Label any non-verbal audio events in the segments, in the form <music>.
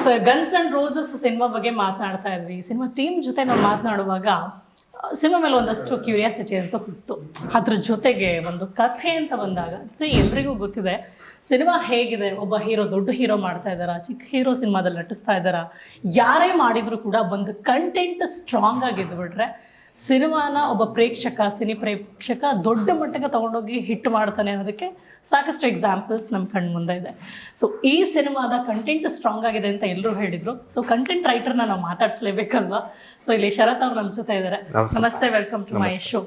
Yes guns and roses cinema ಬಗ್ಗೆ ಮಾತನಾಡ್ತಾ ಇದ್ವಿ. ಸಿನಿಮಾ ಟೀಮ್ ಜೊತೆ ನಾವು ಮಾತನಾಡುವಾಗ ಸಿನಿಮಾ ಮೇಲೆ ಒಂದಷ್ಟು ಕ್ಯೂರಿಯಾಸಿಟಿ ಅಂತ ಹುಟ್ಟು ಅದ್ರ ಜೊತೆಗೆ ಒಂದು ಕಥೆ ಅಂತ ಬಂದಾಗ, ಸೊ, ಎಲ್ರಿಗೂ ಗೊತ್ತಿದೆ. ಸಿನಿಮಾ ಹೇಗಿದೆ? ಒಬ್ಬ ಹೀರೋ ದೊಡ್ಡ ಹೀರೋ ಮಾಡ್ತಾ ಇದ್ದಾರಾ? ಚಿಕ್ಕ ಹೀರೋ ಸಿನಿಮಾದಲ್ಲಿ ನಟಿಸ್ತಾ ಇದ್ದಾರಾ? ಯಾರೇ ಮಾಡಿದ್ರು ಕೂಡ ಒಂದು ಕಂಟೆಂಟ್ ಸ್ಟ್ರಾಂಗ್ ಆಗಿದ್ಬಿಟ್ರೆ ಸಿನಿಮಾನ ಒಬ್ಬ ಪ್ರೇಕ್ಷಕ ಸಿನಿ ಪ್ರೇಕ್ಷಕ ದೊಡ್ಡ ಮಟ್ಟಕ್ಕೆ ತಗೊಂಡೋಗಿ ಹಿಟ್ ಮಾಡ್ತಾನೆ ಅನ್ನೋದಕ್ಕೆ ಸಾಕಷ್ಟು ಎಕ್ಸಾಂಪಲ್ಸ್ ನಮ್ಮ ಕಣ್ಣು ಮುಂದೆ ಇದೆ. ಸೊ ಈ ಸಿನಿಮಾದ ಕಂಟೆಂಟ್ ಸ್ಟ್ರಾಂಗ್ ಆಗಿದೆ ಅಂತ ಎಲ್ಲರೂ ಹೇಳಿದ್ರು. ಸೊ ಕಂಟೆಂಟ್ ರೈಟರ್ನ ನಾವು ಮಾತಾಡಿಸ್ಲೇಬೇಕಲ್ವಾ? ಸೊ ಇಲ್ಲಿ ಶರತ್ ಅವ್ರು ನಮ್ಮ ಜೊತೆ ಇದ್ದಾರೆ ನಮಸ್ತೆ. ವೆಲ್ಕಮ್ ಟು ಮೈ ಶೋ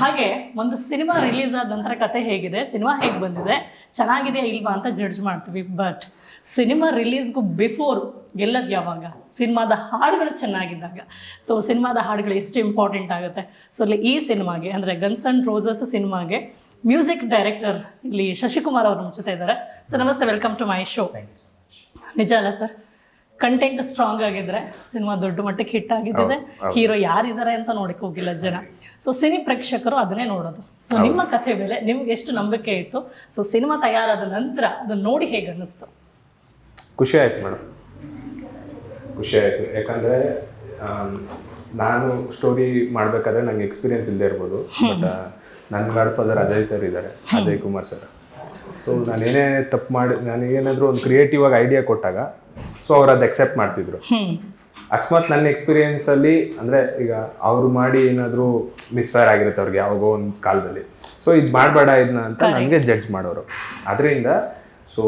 ಹಾಗೆ ಒಂದು ಸಿನಿಮಾ ರಿಲೀಸ್ ಆದ ನಂತರ ಕತೆ ಹೇಗಿದೆ? ಸಿನಿಮಾ ಹೇಗೆ ಬಂದಿದೆ? ಚೆನ್ನಾಗಿದೆ ಇಲ್ವಾ ಅಂತ ಜಡ್ಜ್ ಮಾಡ್ತೀವಿ. ಬಟ್ ಸಿನಿಮಾ ರಿಲೀಸ್ಗೂ ಬಿಫೋರ್ ಗೆಲ್ಲದ್ ಯಾವಾಗ ಸಿನಿಮಾದ ಹಾಡುಗಳು ಚೆನ್ನಾಗಿದ್ದಾಗ. ಸೊ ಸಿನಿಮಾದ ಹಾಡುಗಳು ಎಷ್ಟು ಇಂಪಾರ್ಟೆಂಟ್ ಆಗುತ್ತೆ? ಸೊ ಇಲ್ಲಿ ಈ ಸಿನಿಮಾಗೆ ಅಂದರೆ ಗನ್ಸ್ ಅಂಡ್ ರೋಸಸ್ ಸಿನಿಮಾಗೆ ಮ್ಯೂಸಿಕ್ ಡೈರೆಕ್ಟರ್ ಇಲ್ಲಿ ಶಶಿಕುಮಾರ್ ಅವರು ನಮ್ಮ ಜೊತೆ ಇದ್ದಾರೆ. ಸೊ ನಮಸ್ತೆ ವೆಲ್ಕಮ್ ಟು ಮೈ ಶೋ ನಿಜ ಅಲ್ಲ ಸರ್ ಕಂಟೆಂಟ್ ಸ್ಟ್ರಾಂಗ್ ಆಗಿದ್ರೆ ಸಿನಿಮಾ ದೊಡ್ಡ ಮಟ್ಟಕ್ಕೆ ಹಿಟ್ ಆಗಿದ್ದಿದೆ. ಹೀರೋ ಯಾರಿದ್ದಾರೆ ಅಂತ ನೋಡಕ್ಕೆ ಹೋಗಿಲ್ಲ ಜನ. ಸೊ ಸಿನಿ ಪ್ರೇಕ್ಷಕರು ಅದನ್ನೇ ನೋಡೋದು. ಸೊ ನಿಮ್ಮ ಕಥೆ ಮೇಲೆ ನಿಮ್ಗೆ ಎಷ್ಟು ನಂಬಿಕೆ ಇತ್ತು? ಸೊ ಸಿನಿಮಾ ತಯಾರಾದ ನಂತರ ಅದನ್ನ ನೋಡಿ ಹೇಗೆ ಅನ್ನಿಸ್ತು? ಖುಷಿ ಆಯ್ತು ಮೇಡಮ್. ಖುಷಿ ಆಯ್ತು. ಯಾಕಂದ್ರೆ ನಾನು ಸ್ಟೋರಿ ಮಾಡಬೇಕಾದ್ರೆ ನಂಗೆ ಎಕ್ಸ್ಪೀರಿಯನ್ಸ್ ಇಲ್ಲದೆ ಇರ್ಬೋದು. ಬಟ್ ನನ್ನ ಗಾಡ್ ಫಾದರ್ ಅಜಯ್ ಸರ್ ಇದ್ದಾರೆ. ಅಜಯ್ ಕುಮಾರ್ ಸರ್ ಸೊ ನಾನೇನೇ ತಪ್ಪು ಮಾಡಿ ನಾನು ಏನಾದರೂ ಒಂದು ಕ್ರಿಯೇಟಿವ್ ಆಗಿ ಐಡಿಯಾ ಕೊಟ್ಟಾಗ ಸೊ ಅವ್ರು ಅದು ಅಕ್ಸೆಪ್ಟ್ ಮಾಡ್ತಿದ್ರು. ಅಕಸ್ಮಾತ್ ನನ್ನ ಎಕ್ಸ್ಪೀರಿಯನ್ಸ್ ಅಲ್ಲಿ ಅಂದ್ರೆ ಈಗ ಅವರು ಮಾಡಿ ಏನಾದರೂ ಮಿಸ್ಫೈರ್ ಆಗಿರುತ್ತೆ ಅವ್ರಿಗೆ ಯಾವಾಗೋ ಒಂದು ಕಾಲದಲ್ಲಿ. ಸೊ ಇದು ಮಾಡಬೇಡ ಇದನ್ನ ಅಂತ ನನಗೆ ಜಡ್ಜ್ ಮಾಡೋರು. ಅದರಿಂದ ಸೊ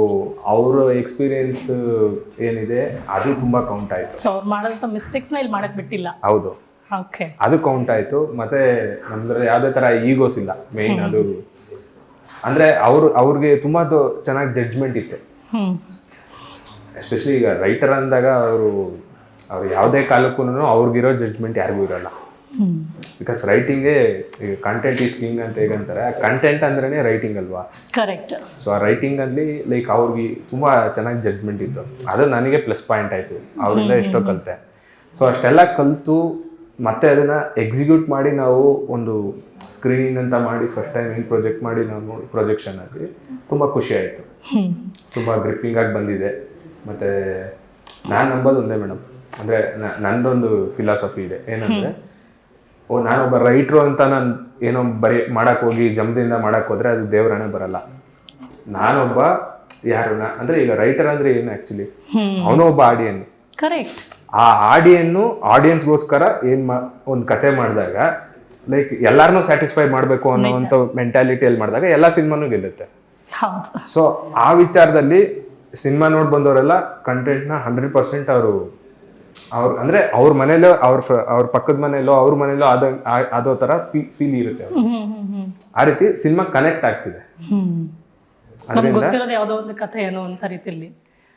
ಅವರ ಎಕ್ಸ್ಪೀರಿಯನ್ಸ್ ಏನಿದೆ ಅದು ತುಂಬಾ ಕೌಂಟ್ ಆಯ್ತು. ಸೊ ಅವ್ರು ಮಾಡೋಂಥ ಮಿಸ್ಟೇಕ್ಸ್ನ ಇಲ್ಲಿ ಮಾಡಕ್ ಬಿಟ್ಟಿಲ್ಲ. ಹೌದು. ಓಕೆ ಅದು ಕೌಂಟ್ ಆಯ್ತು. ಮತ್ತೆ ನಮ್ದ್ರಲ್ಲಿ ಯಾವುದೇ ತರ ಈಗೋಸ್ ಇಲ್ಲ. ಮೇನ್ ಅದು. ಅಂದ್ರೆ ಅವ್ರು ಅವ್ರಿಗೆ ತುಂಬಾ ಚೆನ್ನಾಗಿ ಜಡ್ಜ್ಮೆಂಟ್ ಇತ್ತು. ಹ್ಮ್. ಎಸ್ಪೆಷಲಿ ಈಗ ರೈಟರ್ ಅಂದಾಗ ಅವರು ಅವ್ರು ಯಾವುದೇ ಕಾಲಕ್ಕೂ ಅವ್ರಿಗಿರೋ ಜಡ್ಜ್ಮೆಂಟ್ ಯಾರಿಗೂ ಇರಲ್ಲ. ಬಿಕಾಸ್ ರೈಟಿಂಗ್ ಈಗ ಕಂಟೆಂಟ್ ಈಸ್ ಕಿಂಗ್ ಅಂತ ಹೇಗಂತಾರೆ ಕಂಟೆಂಟ್ ಅಂದ್ರೇನೆ ರೈಟಿಂಗ್ ಅಲ್ವಾ? ಕರೆಕ್ಟ್ ಸೊ ಆ ರೈಟಿಂಗ್ ಅಲ್ಲಿ ಲೈಕ್ ಅವ್ರಿಗೆ ತುಂಬಾ ಚೆನ್ನಾಗಿ ಜಡ್ಜ್ಮೆಂಟ್ ಇತ್ತು. ಅದು ನನಗೆ ಪ್ಲಸ್ ಪಾಯಿಂಟ್ ಆಯ್ತು. ಅವರಿಂದ ಎಷ್ಟೋ ಕಲಿತೆ. ಸೊ ಅಷ್ಟೆಲ್ಲ ಕಲಿತು ಮತ್ತೆ ಅದನ್ನ ಎಕ್ಸಿಕ್ಯೂಟ್ ಮಾಡಿ ನಾವು ಒಂದು ಸ್ಕ್ರೀನಿಂಗ್ ಅಂತ ಮಾಡಿ ಫಸ್ಟ್ ಟೈಮ್ ಏನು ಪ್ರಾಜೆಕ್ಟ್ ಮಾಡಿ ನಾವು ಪ್ರೊಜೆಕ್ಷನ್ ಆಗಿ ತುಂಬಾ ಖುಷಿ ಆಯ್ತು. ತುಂಬಾ ಗ್ರಿಪ್ಪಿಂಗ್ ಆಗಿ ಬಂದಿದೆ. ಮತ್ತೆ ನಾನು ನಂಬೋದು ಒಂದೇ ಮೇಡಮ್ ಅಂದ್ರೆ ನಂದೊಂದು ಫಿಲಾಸಫಿ ಇದೆ. ಏನಂದ್ರೆ ಓ ನಾನೊಬ್ಬ ರೈಟ್ರು ಅಂತ ನಾನು ಏನೋ ಬರೀ ಮಾಡಕ್ ಹೋಗಿ ಜಮದಿಂದ ಮಾಡಕ್ ಹೋದ್ರೆ ಅದು ದೇವ್ರನೇ ಬರಲ್ಲ. ನಾನೊಬ್ಬ ಯಾರು ಅಂದ್ರೆ ಈಗ ರೈಟರ್ ಅಂದ್ರೆ ಏನು ಆಕ್ಚುಲಿ ಅವನು ಒಬ್ಬ ಆಡಿಯನ್ ಕರೆಕ್ಟ್ ಆ ಆಡಿಯನ್ನು ಆಡಿಯನ್ಸ್ಗೋಸ್ಕರ ಏನ್ ಒಂದು ಕತೆ ಮಾಡಿದಾಗ ಲೈಕ್ ಎಲ್ಲಾರನ್ನೂ ಸ್ಯಾಟಿಸ್ಫೈ ಮಾಡಬೇಕು ಅನ್ನೋವಂಥ ಮೆಂಟಾಲಿಟಿಯಲ್ಲಿ ಮಾಡಿದಾಗ ಎಲ್ಲ ಸಿನಿಮಾನು ಗೆಲ್ಲುತ್ತೆ. ಸೊ ಆ ವಿಚಾರದಲ್ಲಿ ಸಿನಿಮಾ ನೋಡ್ ಬಂದವರೆಲ್ಲ ಕಂಟೆಂಟ್ನ ಹಂಡ್ರೆಡ್ ಪರ್ಸೆಂಟ್ ಅವರು ಅವ್ರ ಅಂದ್ರೆ ಅವ್ರ ಮನೇಲೋ ಅವ್ರ ಅವ್ರ ಪಕ್ಕದ ಮನೇಲೋ ಅವ್ರ ಮನೇಲೋ ಅದ ತರ ಫೀಲ್ ಇರುತ್ತೆ ಆ ರೀತಿ ಸಿನಿಮಾ ಕನೆಕ್ಟ್ ಆಗ್ತಿದೆ. ಗೊತ್ತಿರೋದು ಯಾವುದೋ ಒಂದು ಕಥೆ ಏನೋ ಅಂತ ರೀತಿಯಲ್ಲಿ.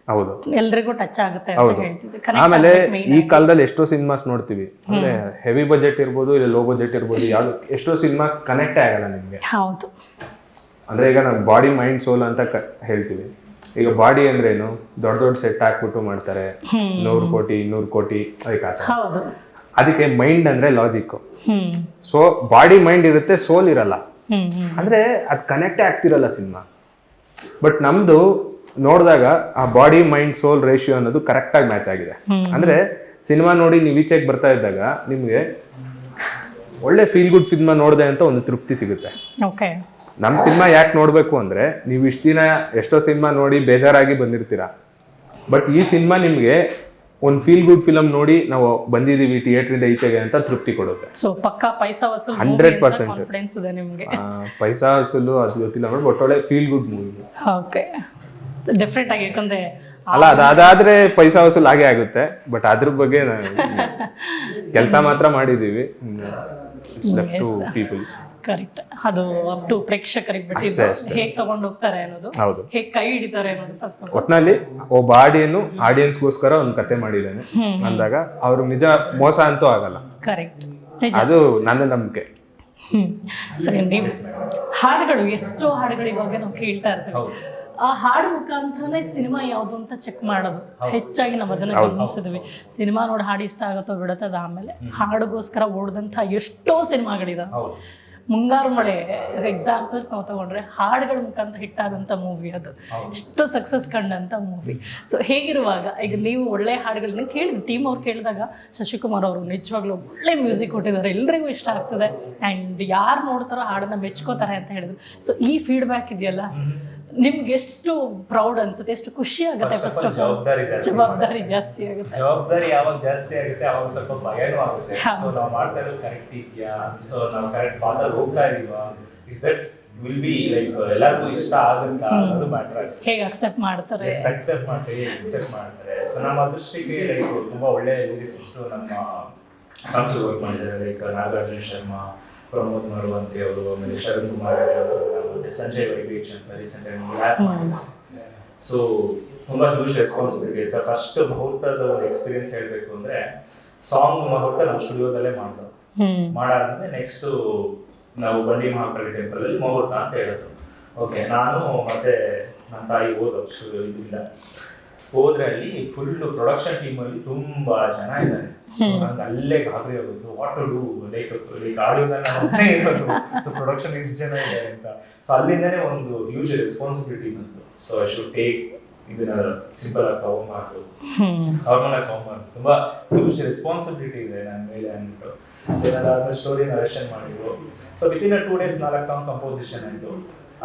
ಹೌದು. ಎಲ್ರಿಗೂ ಟಚ್ ಆಗುತ್ತೆ ಅಂತ ಆಮೇಲೆ ಈ ಕಾಲದಲ್ಲಿ ಎಷ್ಟೋ ಸಿನಿಮಾಸ್ ನೋಡ್ತೀವಿ. ಅಂದ್ರೆ ಹೆವಿ ಬಜೆಟ್ ಇರ್ಬೋದು ಇಲ್ಲ ಲೋ ಬಜೆಟ್ ಇರ್ಬೋದು ಯಾವ್ದು ಎಷ್ಟೋ ಸಿನಿಮಾ ಕನೆಕ್ಟ್ ಆಗಲ್ಲ ನಿಮ್ಗೆ. ಹೌದು. ಅಂದ್ರೆ ಈಗ ನಾವು ಬಾಡಿ ಮೈಂಡ್ ಸೋಲ್ ಅಂತ ಹೇಳ್ತೀವಿ. ಈಗ ಬಾಡಿ ಅಂದ್ರೇನು? ದೊಡ್ಡ ದೊಡ್ಡ ಸೆಟ್ ಹಾಕ್ಬಿಟ್ಟು ಮಾಡ್ತಾರೆ. ನೂರು ಕೋಟಿ ಇನ್ನೂರು ಕೋಟಿ ಅದಕ್ಕೆ ಅದಕ್ಕೆ ಮೈಂಡ್ ಅಂದ್ರೆ ಲಾಜಿಕ್ ಸೊ ಬಾಡಿ ಮೈಂಡ್ ಇರುತ್ತೆ ಸೋಲ್ ಇರಲ್ಲ. ಅಂದ್ರೆ ಅದು ಕನೆಕ್ಟೇ ಆಗ್ತಿರಲ್ಲ ಸಿನಿಮಾ. ಬಟ್ ನಮ್ದು ನೋಡಿದಾಗ ಆ ಬಾಡಿ ಮೈಂಡ್ ಸೋಲ್ ರೇಷಿಯೋ ಅನ್ನೋದು ಕರೆಕ್ಟಾಗಿ ಮ್ಯಾಚ್ ಆಗಿದೆ. ಅಂದ್ರೆ ಸಿನಿಮಾ ನೋಡಿ ನೀವು ಈಚೆಗೆ ಬರ್ತಾ ಇದ್ದಾಗ ನಿಮಗೆ ಒಳ್ಳೆ ಫೀಲ್ ಗುಡ್ ಸಿನಿಮಾ ನೋಡಿದೆ ಅಂತ ಒಂದು ತೃಪ್ತಿ ಸಿಗುತ್ತೆ. ನಮ್ಮ ಸಿನಿಮಾ ಯಾಕೆ ನೋಡಬೇಕು ಅಂದ್ರೆ ನೀವು ಇಷ್ಟು ದಿನ ಎಷ್ಟೋ ಸಿನಿಮಾ ನೋಡಿ ಬೇಜಾರಾಗಿ ಬಂದಿರ್ತೀರಾ. ಬಟ್ ಈ ಸಿನಿಮಾ ನಿಮಗೆ ಒಂದು ಫೀಲ್ ಗುಡ್ ಫಿಲಮ್ ನೋಡಿ ನಾವು ಬಂದಿದ್ದೀವಿ ಥಿಯೇಟ್ರಿಂದ ಈಚೆಗೆ ಅಂತ ತೃಪ್ತಿ ಕೊಡುತ್ತೆ. ಸೊ ಪಕ್ಕಾ ಪೈಸಾ ವಸೂಲ್ 100% ಕಾನ್ಫಿಡೆನ್ಸ್ ಇದೆ ನಿಮಗೆ. ಪೈಸಾ ವಸೂಲು ಅದು ಗೊತ್ತಿಲ್ಲ ಬಟ್ ಒಳ್ಳೆ feel good movie okay different ಆಗಿ ಯಾಕಂದ್ರೆ ಅಲ್ಲ ಅದಾದ್ರೆ ಪೈಸಾ ವಸೂಲ್ ಹಾಗೆ ಆಗುತ್ತೆ ಬಟ್ ಅದ್ರ ಬಗ್ಗೆ <laughs> ಕೆಲಸ ಮಾತ್ರ ಮಾಡಿದೀವಿ. ಟು ಪೀಪಲ್ ಕರೆಕ್ಟ್ ಅದು ಅಪ್ ಟು ಪ್ರೇಕ್ಷಕರಿಗೆ ಬಿಟ್ಟಿದ್ದು ಹೇಗ್ ತಗೊಂಡು ಹೋಗ್ತಾರೆ ಅನ್ನೋದು ಹೌದು. ಹೇಗ್ ಕೈ ಹಿಡಿತಾರೆ ಅನ್ನೋದು ಫಸ್ಟ್ ಒಟ್ನಲ್ಲಿ ಒಬ್ಬ ಆಡಿಯನ್ನು ಆಡಿಯನ್ಸ್ಗೋಸ್ಕರ ಒಂದು ಕತೆ ಮಾಡಿದ್ದಾನೆ. ಅಂದಾಗ ಅವ್ರು ನಿಜ ಮೋಸ ಅಂತೂ ಆಗಲ್ಲ. ಕರೆಕ್ಟ್ ನಿಜ. ಅದು ನನ್ನ ನಂಬಿಕೆ. ಹ್ಮ್. ಸರಿ ನೀವು ಹಾಡುಗಳು ಎಷ್ಟೋ ಹಾಡುಗಳು ಇವಾಗ ನಾವು ಕೇಳ್ತಾ ಇರ್ತೀವಿ. ಆ ಹಾಡು ಮುಖಾಂತರನೇ ಸಿನಿಮಾ ಯಾವುದು ಅಂತ ಚೆಕ್ ಮಾಡೋದು. ಹೆಚ್ಚಾಗಿ ನಾವು ಅದನ್ನ ಗಮನಿಸಿದ್ವಿ. ಸಿನಿಮಾ ನೋಡಿ ಹಾಡು ಇಷ್ಟ ಆಗುತ್ತೋ ಬಿಡುತ್ತದ ಆಮೇಲೆ ಹಾಡುಗೋಸ್ಕರ ಓಡಿದಂಥ ಎಷ್ಟೋ ಸಿನಿಮಾಗಳಿದಾವೆ. ಮುಂಗಾರು ಮಳೆ ಎಕ್ಸಾಂಪಲ್ಸ್ ನಾವು ತಗೊಂಡ್ರೆ ಹಾಡುಗಳ ಮುಖಾಂತರ ಹಿಟ್ ಆದಂತ ಮೂವಿ ಅದು. ಎಷ್ಟು ಸಕ್ಸಸ್ ಕಂಡಂತ ಮೂವಿ ಸೊ ಹೇಗಿರುವಾಗ ಈಗ ನೀವು ಒಳ್ಳೆ ಹಾಡುಗಳನ್ನ ಕೇಳಿದ ಟೀಮ್ ಅವ್ರು ಕೇಳಿದಾಗ ಶಶಿಕುಮಾರ್ ಅವರು ನಿಜವಾಗ್ಲೂ ಒಳ್ಳೆ ಮ್ಯೂಸಿಕ್ ಕೊಟ್ಟಿದ್ದಾರೆ ಎಲ್ರಿಗೂ ಇಷ್ಟ ಆಗ್ತದೆ. ಅಂಡ್ ಯಾರು ನೋಡ್ತಾರೋ ಹಾಡನ್ನ ಮೆಚ್ಕೋತಾರೆ ಅಂತ ಹೇಳಿದ್ರು. ಸೊ ಈ ಫೀಡ್ಬ್ಯಾಕ್ ಇದೆಯಲ್ಲ? ನಿಮ್ಗೆ ಎಷ್ಟು ಪ್ರೌಡ್ ಅನ್ಸುತ್ತೆ ಎಷ್ಟು ಖುಷಿ ಆಗುತ್ತೆ ಫಸ್ಟ್ ಆಫ್ ಆಲ್ ಜವಾಬ್ದಾರಿ ಜಾಸ್ತಿ ಜವಾಬ್ದಾರಿ ಜಾಸ್ತಿ ಆಗುತ್ತೆ. ಜವಾಬ್ದಾರಿ ಯಾವಾಗ ಜಾಸ್ತಿ ಆಗುತ್ತೆ ಅವಾಗ ಸ್ವಲ್ಪ ಭಯನೂ ಆಗುತ್ತೆ. ಸೊ ನಾವು ಮಾಡ್ತಾ ಇರೋದು ಕರೆಕ್ಟ್ ಇದೆಯಾ? ಸೊ ನಾವು ಕರೆಕ್ಟ್ ಪಾದಲ್ಲಿ ಹೋಗ್ತಾ ಇದೀವಾ? Is that will be like ಎಲ್ಲರಿಗೂ ಇಷ್ಟ ಆಗುತ್ತಾ ಅದು ಮ್ಯಾಟರ್ ಆಗುತ್ತೆ. ಹೇಗೆ ಅಕ್ಸೆಪ್ಟ್ ಮಾಡ್ತಾರೆ? ಅಕ್ಸೆಪ್ಟ್ ಮಾಡ್ತೀವಿ ಅಕ್ಸೆಪ್ಟ್ ಮಾಡ್ತಾರೆ? ಸೊ ನಮ್ಮ ಅದೃಷ್ಟಿಗೆ ಲೈಕ್ ತುಂಬಾ ಒಳ್ಳೆ ಲಿರಿಸಿಸ್ಟು ನಮ್ಮ ಸಾಂಗ್ಸ್ ವರ್ಕ್ ಮಾಡಿದ್ದಾರೆ ಲೈಕ್ ನಾಗಾರ್ಜುನ ಶರ್ಮಾ ಪ್ರಮೋದ್ ಮರುವಂತಿ ಅವರು ಆಮೇಲೆ ಶರಣ್ ಕುಮಾರ್ ಅವರು. ಮತ್ತೆ ಸಂಜಯ್ ವೈವೇಶ್ ಅಂತ ರೀಸೆಂಟ್ ಮಾಡಿದ್ದಾರೆ ಸೊ ತುಂಬಾ ಹ್ಯೂಜ್ ರೆಸ್ಪಾನ್ಸಿಬಿಲಿಟಿ ಸರ್ ಫಸ್ಟ್ ಮುಹೂರ್ತದ ಒಂದು ಎಕ್ಸ್ಪೀರಿಯನ್ಸ್ ಹೇಳಬೇಕು ಅಂದ್ರೆ ಸಾಂಗ್ ಮುಹೂರ್ತ ನಾವು ಸ್ಟುಡಿಯೋದಲ್ಲೇ ಮಾಡಿದ್ರು ಮಾಡಾದ್ಮೇಲೆ ನೆಕ್ಸ್ಟ್ ನಾವು ಬಂಡಿ ಮಹಾಕಾಳಿ ಟೆಂಪಲ್ ಅಲ್ಲಿ ಮುಹೂರ್ತ ಅಂತ ಹೇಳಿದ್ರು ಓಕೆ ನಾನು ಮತ್ತೆ ನನ್ನ ತಾಯಿ ಓದೋ ಸ್ಟುಡಿಯೋ ಇದರಿಂದ. ಹೋದ್ರೆ ಅಲ್ಲಿ ಫುಲ್ ಪ್ರೊಡಕ್ಷನ್ ಟೀಮ್ ಅಲ್ಲಿ ತುಂಬಾ ಜನ ಇದ್ದಾರೆ. ನಂಗೆ ಅಲ್ಲೇ ಗಾಬರಿ ಆಗೋದು. What to do like like ಇರೋದು. ಸೊ ಪ್ರೊಡಕ್ಷನ್ ಇಷ್ಟು ಜನ ಇದ್ದಾರೆ ಅಂತ. ಸೊ ಅಲ್ಲಿಂದನೇ ಒಂದು ಹ್ಯೂಜ್ ರೆಸ್ಪಾನ್ಸಿಬಿಲಿಟಿ ಬಂತು. ಸೊ ಐ ಶುಡ್ ಟೇಕ್ ಇದನ್ನ ಸಿಂಪಲ್ ಆಗಿ ತಗೊಂಬಾರ್ದು ನಾರ್ಮಲ್ ಆಗಿ ತಗೊಂಬಾರ್ದು ತುಂಬಾ ಹ್ಯೂಜ್ ರೆಸ್ಪಾನ್ಸಿಬಿಲಿಟಿ ಇದೆ ನನ್ನ ಮೇಲೆ ಅಂದ್ಬಿಟ್ಟು. ಸ್ಟೋರಿ ನರೇಷನ್ ಮಾಡಿದ್ರು. So within two days ನಾಲ್ಕು ಸಾಂಗ್ ಕಂಪೋಸಿಷನ್ ಆಯ್ತು.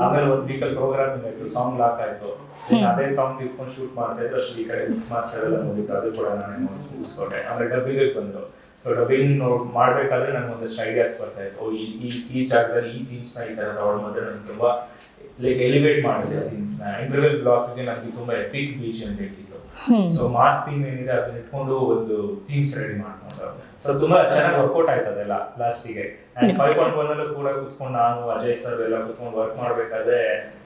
ಆಮೇಲೆ ಒಂದು ವೀಕಲ್ ಪ್ರೋಗ್ರಾಮಿಂಗ್ ಆಯ್ತು? ಸಾಂಗ್ ಲಾಕ್ ಆಯ್ತು. ಅದೇ ಸಾಂಗ್ ಇಟ್ಕೊಂಡು ಶೂಟ್ ಮಾಡ್ತಾ ಇದ್ರು ಅಷ್ಟು ಈ ಕಡೆ ಮಿಕ್ಸ್ ಮಾಸ್ಟರ್ ಎಲ್ಲ ಮುಗಿತು ಅದು ಕೂಡ ನಾನೇ ಮುಗಿಸ್ಕೊಂಡೆ. ಆಮೇಲೆ ಡಬ್ಬಿಗೆ ಬಂದ್ರು ಸೊ ಡಬ್ಬಿಂಗ್ ಮಾಡ್ಬೇಕಾದ್ರೆ ನಂಗೆ ಒಂದಷ್ಟು ಐಡಿಯಾಸ್ ಬರ್ತಾ ಇತ್ತು. ಈ ಈ ಜಾಗದಲ್ಲಿ ಈ ಥೀಮ್ಸ್ನ ಈ ತರ ತಗೊಂಡ್ಬಂದ್ರೆ ನಂಗೆ ತುಂಬಾ ಲೈಕ್ ಎಲಿವೇಟ್ ಮಾಡಿದೆ ಸೀನ್ಸ್ನ. ಇಂಟರ್ವೆಲ್ ಬ್ಲಾಕ್ಗೆ ನಮಗೆ ತುಂಬಾ ಎಪಿಕ್ ಅಂತ ಬೇಕಿತ್ತು ಸೊ ಮಾಸ್ ಥೀಮ್ ಏನಿದೆ ಅದನ್ನ ಇಟ್ಕೊಂಡು ಒಂದು ಥೀಮ್ಸ್ ರೆಡಿ ಮಾಡ್ಕೊಂಡು ಸೊ ತುಂಬಾ ಚೆನ್ನಾಗಿ ವರ್ಕೌಟ್ ಆಯ್ತು ಅದೆಲ್ಲ ಲಾಸ್ಟಿಗೆ ಅಂಡ್ ಫೈವ್ ಪಾಯಿಂಟ್ ಒನ್ ಅಲ್ಲೂ ಕೂಡ ಕುತ್ಕೊಂಡು ನಾನು ಅಜಯ್ ಸರ್ ಎಲ್ಲ ಕುತ್ಕೊಂಡು ವರ್ಕ್ ಮಾಡ್ಬೇಕಾದ್ರೆ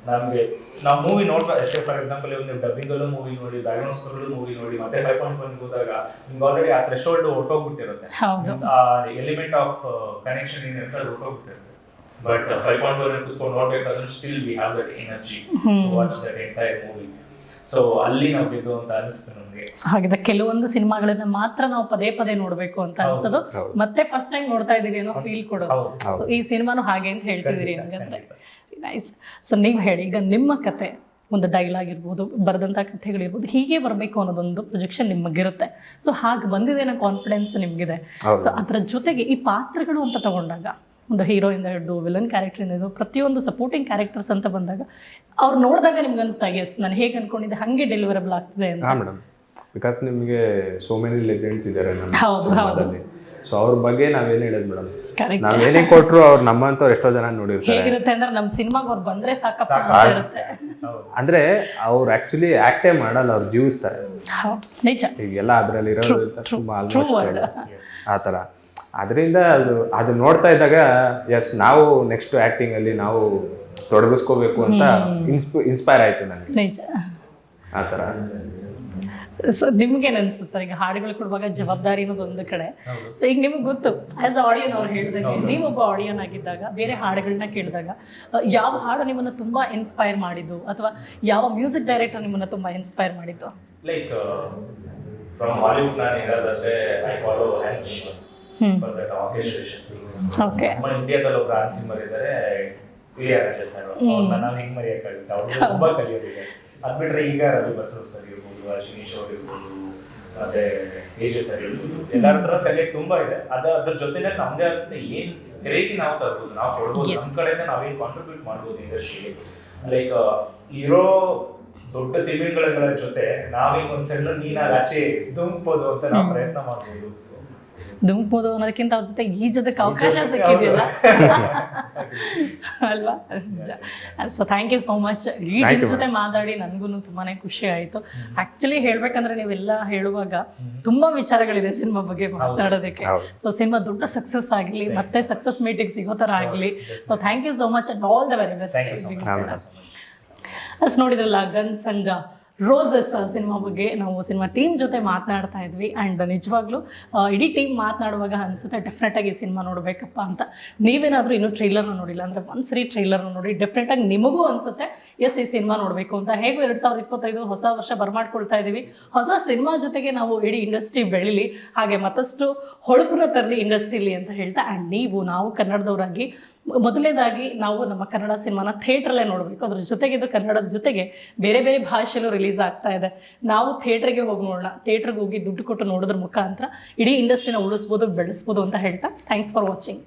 ನಮ್ಗೆ ನಾವು ಮೂವಿ ನೋಡ್ತಾ ಎಷ್ಟೇ ಫಾರ್ ಎಕ್ಸಾಂಪಲ್ ಒಂದು ಡಬ್ಬಿಂಗ್ ಅಲ್ಲೂ ಮೂವಿ ನೋಡಿ ಬ್ಯಾಕ್ಗ್ರೌಂಡ್ ಸ್ಕೋರ್ ಮೂವಿ ನೋಡಿ ಮತ್ತೆ ಫೈವ್ ಪಾಯಿಂಟ್ ಒನ್ ಹೋದಾಗ ನಿಮ್ಗೆ ಆಲ್ರೆಡಿ ಆ ಥ್ರೆಶೋಲ್ಡ್ ಹೊಟ್ಟೋಗ್ಬಿಟ್ಟಿರುತ್ತೆ. ಆ ಎಲಿಮೆಂಟ್ ಆಫ್ ಕನೆಕ್ಷನ್ ಏನಿರುತ್ತೆ ಅದು ಹೊಟ್ಟೋಗ್ಬಿಟ್ಟಿರುತ್ತೆ ಬಟ್ ಫೈವ್ ಪಾಯಿಂಟ್ ಒನ್ ಕುತ್ಕೊಂಡು ನೋಡ್ಬೇಕಾದ್ರೆ still we have that energy watch that entire movie so ಅಲ್ಲಿ ನಾವು ಗೆದ್ದು ಅಂತ ಅನಿಸ್ತು ನಮಗೆ. ಸೊ ಹಾಗಿದ್ರೆ ಕೆಲವೊಂದು ಸಿನಿಮಾಗಳನ್ನ ಮಾತ್ರ ನಾವು ಪದೇ ಪದೇ ನೋಡ್ಬೇಕು ಅಂತ ಅನ್ಸೋದು. ಮತ್ತೆ ಫಸ್ಟ್ ಟೈಮ್ ನೋಡ್ತಾ ಇದೀವಿ ಅನ್ನೋ ಫೀಲ್ ಕೊಡೋದು ಸೊ ಈ ಸಿನಿಮಾನು ಹಾಗೆ ಅಂತ ಹೇಳ್ತಿದ್ದೀರಿ ಹಂಗಂದ್ರೆ. ನೈಸ್ ಸೊ ನೀವು ಹೇಳಿ ಈಗ ನಿಮ್ಮ ಕತೆ ಒಂದು ಡೈಲಾಗ್ ಇರ್ಬೋದು ಬರೆದಂಥ ಕಥೆಗಳಿರ್ಬೋದು ಹೀಗೆ ಬರಬೇಕು ಅನ್ನೋದೊಂದು ಪ್ರೊಜೆಕ್ಷನ್ ನಿಮಗಿರುತ್ತೆ. ಸೊ ಹಾಗೆ ಬಂದಿದೆ ಅನ್ನೋ ಕಾನ್ಫಿಡೆನ್ಸ್ ನಿಮಗಿದೆ. ಸೊ ಅದರ ಜೊತೆಗೆ ಈ ಪಾತ್ರಗಳು ಅಂತ ತಗೊಂಡಾಗ ಒಂದು ಹೀರೋಯಿಂದ ಹಿಡಿದು ವಿಲನ್ ಕ್ಯಾರೆಕ್ಟರ್ ಹಿಡಿದು ಪ್ರತಿಯೊಂದು ಸಪೋರ್ಟಿಂಗ್ ಕ್ಯಾರೆಕ್ಟರ್ಸ್ ಅಂತ ಬಂದಾಗ ಅವ್ರು ನೋಡಿದಾಗ ನಿಮ್ಗೆ ಅನಿಸ್ತಾ ಎಸ್ ನಾನು ಹೇಗೆ ಅನ್ಕೊಂಡಿದ್ದೆ ಹಾಗೆ ಡೆಲಿವರಬಲ್ ಆಗ್ತದೆ ಅಂತ. ಹಾ ಮೇಡಮ್ ಬಿಕಾಸ್ ನಿಮಗೆ ಸೋ ಮೆನಿ ಲೆಜೆಂಡ್ಸ್ ಇದ್ದಾರೆ ನಮ್ಮ ಸೊ ಅವ್ರ ಬಗ್ಗೆ ನಾವೇನು ಹೇಳೋದು ಮೇಡಮ್ ನಾವೇನೇ ಕೊಟ್ರು ಅವ್ರು ನಮ್ಮಂತವ್ರು ಎಷ್ಟೋ ಜನ ನೋಡಿರ್ತಾರೆ. ಹೇಗಿರುತ್ತೆ ಅಂದ್ರೆ ನಮ್ಮ ಸಿನಿಮಾಗೆ ಅವ್ರು ಬಂದ್ರೆ ಸಾಕಪ್ಪ ಅಂದ್ರೆ ಅವ್ರು ಆಕ್ಚುಲಿ ಆಕ್ಟೇ ಮಾಡಲ್ಲ ಅವ್ರು ಜೀವಿಸ್ತಾರೆ. ಹೌದು, ನಿಜ. ಈಗೆಲ್ಲ ಅದ್ರಲ್ಲಿ ಇರೋದು ತುಂಬಾ ಆಲ್ಮೋಸ್ಟ್ ಆ ಥರ. ಅದರಿಂದ ಅದು ಅದು ನೋಡ್ತಾ ಇದ್ದಾಗ ಎಸ್ ನಾವು ನೆಕ್ಸ್ಟ್ ಆಕ್ಟಿಂಗ್ ಅಲ್ಲಿ ನಾವು ತೊಡಗಿಸ್ಕೋಬೇಕು ಅಂತ ಇನ್ಸ್ಪು ಇನ್ಸ್ಪೈರ್ ಆಯ್ತು ನನಗೆ. ನಿಜ. ಆ ಥರ. ಸೊ ನಿಮ್ಗೇನು ಅನ್ಸುತ್ತೆ ಸರ್ ಈಗ ಹಾಡುಗಳು ಕೊಡುವಾಗ ಜವಾಬ್ದಾರಿ ಅನ್ನೋದು ಒಂದು ಕಡೆ. ಸೊ ಈಗ ನಿಮ್ಗೆ ಗೊತ್ತು ಆಸ್ ಆಡಿಯನ್ ಅವ್ರು ಹೇಳಿದಾಗ ನೀವೊಬ್ಬ ಆಡಿಯನ್ ಆಗಿದ್ದಾಗ ಬೇರೆ ಹಾಡುಗಳನ್ನ ಕೇಳಿದಾಗ ಯಾವ ಹಾಡು ನಿಮ್ಮನ್ನ ತುಂಬಾ ಇನ್ಸ್ಪೈರ್ ಮಾಡಿದ್ದು? ಅಥವಾ ಯಾವ ಮ್ಯೂಸಿಕ್ ಡೈರೆಕ್ಟರ್ ನಿಮ್ಮನ್ನ ತುಂಬಾ ಇನ್ಸ್ಪೈರ್ ಮಾಡಿದ್ದು? ಲೈಕ್ ಫ್ರಮ್ ಹಾಲಿವುಡ್ ನಾನು ಹೇಳೋದಂದ್ರೆ ಐ ಫಾಲೋ ಹ್ಯಾನ್ ನಮ್ಮ ಇಂಡಿಯಾದಲ್ಲಿ ಒಬ್ರು ಹ್ಯಾನ್ ಸಿಂಗರ್ ಇದ್ದಾರೆ ಸರ್ ಅವ್ರನ್ನ ನಾವು ಹೆಂಗ್ ಮರೆಯಕ್ಕಾಗುತ್ತೆ ಅವ್ರಿಗೆ ತುಂಬಾ ಕಲಿಯೋದಿದೆ. ಅದ್ ಬಿಟ್ರೆ ಈಗ ರವಿ ಬಸವ ಸರ್ ಇರ್ಬೋದು ಅಶ್ವಿನೀಶ್ ಅವ್ರು ಇರ್ಬೋದು ಮತ್ತೆ ತೇಜ ಸರ್ ಇರ್ಬೋದು ಎಲ್ಲರ ಹತ್ರ ಕಲಿಯಕ್ ತುಂಬಾ ಇದೆ. ಅದ ಅದ್ರ ಜೊತೆನೆ ನಮ್ದೇ ಆದಂತ ಏನ್ ವೆರೈಟಿ ನಾವು ತರ್ಬೋದು ನಾವು ಕೊಡ್ಬೋದು. ನಮ್ ಕಡೆಯಿಂದ ನಾವೇನ್ ಕಾಂಟ್ರಿಬ್ಯೂಟ್ ಮಾಡ್ಬೋದು ಇಂಡಸ್ಟ್ರಿಗೆ ಲೈಕ್ ಇರೋ ದೊಡ್ಡ ತಿಮಿಂಗಲಗಳ ಜೊತೆ ನಾವೀಗ ಒಂದ್ ಸಣ್ಣ ನೀನಾಗ ಆಚೆ ದುಂಬೋದು ಅಂತ ನಾವು ಪ್ರಯತ್ನ ಮಾಡ್ಬೋದು. ದುಂಪುದು ಅನ್ನೋದಕ್ಕಿಂತ ಅವ್ರ ಜೊತೆ ಈಜೋದಕ್ಕೆ ಅವಕಾಶ ಸಿಕ್ಕಿದೆಯಲ್ಲ? <laughs> ಅಲ್ವಾ? So thank you so much ಈ ಜೊತೆ ಮಾತಾಡಿ ನನಗೂ ತುಂಬಾನೇ ಖುಷಿ ಆಯಿತು. ಆ್ಯಕ್ಚುಲಿ ಹೇಳ್ಬೇಕಂದ್ರೆ ನೀವೆಲ್ಲ ಹೇಳುವಾಗ ತುಂಬಾ ವಿಚಾರಗಳಿದೆ ಸಿನಿಮಾ ಬಗ್ಗೆ ಮಾತಾಡೋದಕ್ಕೆ. ಸೊ ಸಿನಿಮಾ ದೊಡ್ಡ ಸಕ್ಸಸ್ ಆಗಲಿ ಮತ್ತೆ ಸಕ್ಸಸ್ ಮೀಟಿಂಗ್ ಸಿಗೋ ಥರ ಆಗಲಿ. So thank you so much and all the very thank you so best much us ನೋಡಿದ್ರಲ್ಲ ಗನ್ಸ್ ಅಂಡ್ ರೋಸಸ್ ಸಿನಿಮಾ ಬಗ್ಗೆ ನಾವು ಸಿನಿಮಾ ಟೀಮ್ ಜೊತೆ ಮಾತನಾಡ್ತಾ ಇದ್ವಿ. ಆ್ಯಂಡ್ ನಿಜವಾಗ್ಲೂ ಇಡೀ ಟೀಮ್ ಮಾತನಾಡುವಾಗ ಅನಿಸುತ್ತೆ ಡೆಫಿನೆಟಾಗಿ ಈ ಸಿನಿಮಾ ನೋಡಬೇಕಪ್ಪ ಅಂತ. ನೀವೇನಾದರೂ ಇನ್ನೂ ಟ್ರೈಲರ್ನ ನೋಡಿಲ್ಲ ಅಂದರೆ ಒಂದ್ಸರಿ ಟ್ರೈಲರ್ನ ನೋಡಿ ಡೆಫಿನೆಟಾಗಿ ನಿಮಗೂ ಅನಿಸುತ್ತೆ, ಎಸ್, ಈ ಸಿನಿಮಾ ನೋಡಬೇಕು ಅಂತ. ಹೇಗೂ ಎರಡು ಸಾವಿರದ ಇಪ್ಪತ್ತೈದು ಹೊಸ ವರ್ಷ ಬರ್ಮಾಡ್ಕೊಳ್ತಾ ಇದ್ದೀವಿ ಹೊಸ ಸಿನಿಮಾ ಜೊತೆಗೆ ನಾವು ಇಡೀ ಇಂಡಸ್ಟ್ರಿ ಬೆಳೀಲಿ, ಹಾಗೆ ಮತ್ತಷ್ಟು ಹೊಳಪನ್ನ ತರಲಿ ಇಂಡಸ್ಟ್ರಿಲಿ ಅಂತ ಹೇಳ್ತಾ ಆ್ಯಂಡ್ ನೀವು, ನಾವು ಕನ್ನಡದವರಾಗಿ ಮೊದಲನೇದಾಗಿ ನಾವು ನಮ್ಮ ಕನ್ನಡ ಸಿನಿಮಾನ ಥಿಯೇಟ್ರಲ್ಲೇ ನೋಡಬೇಕು. ಅದ್ರ ಜೊತೆಗೆ ಇದು ಕನ್ನಡದ ಜೊತೆಗೆ ಬೇರೆ ಬೇರೆ ಭಾಷೆಯಲ್ಲೂ ರಿಲೀಸ್ ಆಗ್ತಾ ಇದೆ. ನಾವು ಥಿಯೇಟ್ರಿಗೆ ಹೋಗಿ ನೋಡೋಣ. ಥಿಯೇಟ್ರಿಗೆ ಹೋಗಿ ದುಡ್ಡು ಕೊಟ್ಟು ನೋಡೋದ್ರ ಮುಖಾಂತರ ಇಡೀ ಇಂಡಸ್ಟ್ರಿನ ಉಳಿಸ್ಬೋದು, ಬೆಳೆಸ್ಬೋದು ಅಂತ ಹೇಳ್ತಾ ಥ್ಯಾಂಕ್ಸ್ ಫಾರ್ ವಾಚಿಂಗ್.